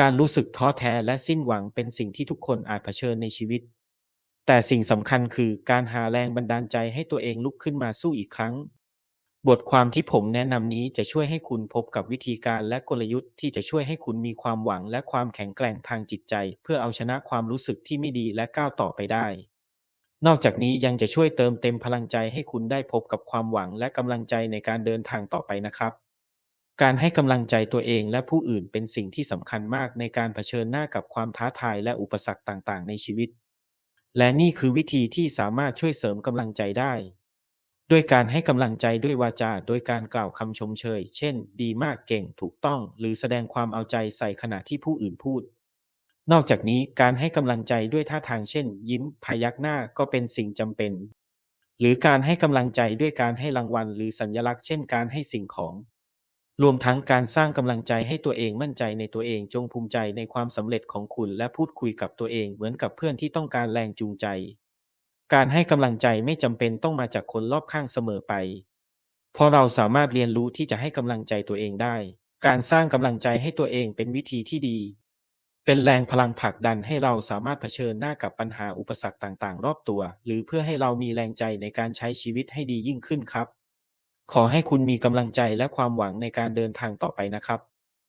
การรู้สึกท้อแท้และสิ้นหวังเป็นสิ่งที่ทุกคนอาจเผชิญในชีวิต แต่สิ่งสำคัญคือการหาแรงบันดาลใจให้ตัวเองลุกขึ้นมาสู้อีกครั้ง บทความที่ผมแนะนำนี้จะช่วยให้คุณพบกับวิธีการและกลยุทธ์ที่จะช่วยให้คุณมีความหวังและความแข็งแกร่งทางจิตใจ เพื่อเอาชนะความรู้สึกที่ไม่ดีและก้าวต่อไปได้ นอกจากนี้ยังจะช่วยเติมเต็มพลังใจให้คุณได้พบกับความหวังและกำลังใจในการเดินทางต่อไปนะครับ การให้กำลังใจตัวเองและผู้อื่นเป็นสิ่งที่สำคัญมากในการเผชิญหน้ากับความท้าทายและอุปสรรคต่างๆ ในชีวิต และนี่คือวิธีที่สามารถช่วยเสริมกำลังใจได้ ด้วยการให้กำลังใจด้วยวาจา โดยการกล่าวคำชมเชย เช่น ดีมากเก่งถูกต้อง หรือแสดงความเอาใจใส่ขณะที่ผู้อื่นพูด นอกจากนี้การให้กำลังใจด้วยท่าทางเช่น ยิ้มพยักหน้าก็เป็นสิ่งจำเป็น หรือการให้กำลังใจด้วยการให้รางวัล หรือสัญลักษณ์เช่น การให้สิ่งของ รวมทั้งการสร้างกำลังใจให้ตัวเองมั่นใจในตัวเองจงภูมิใจในความสำเร็จของคุณและพูดคุยกับตัวเองเหมือนกับเพื่อนที่ต้องการแรงจูงใจ การให้กำลังใจไม่จำเป็นต้องมาจากคนรอบข้างเสมอไป เพราะเราสามารถเรียนรู้ที่จะให้กำลังใจตัวเองได้ การสร้างกำลังใจให้ตัวเองเป็นวิธีที่ดี เป็นแรงพลังผลักดันให้เราสามารถเผชิญหน้ากับปัญหาอุปสรรคต่างๆ รอบตัว หรือเพื่อให้เรามีแรงใจในการใช้ชีวิตให้ดียิ่งขึ้นครับ ขอให้คุณมีกำลังใจและความหวังในการเดินทางต่อไปนะครับ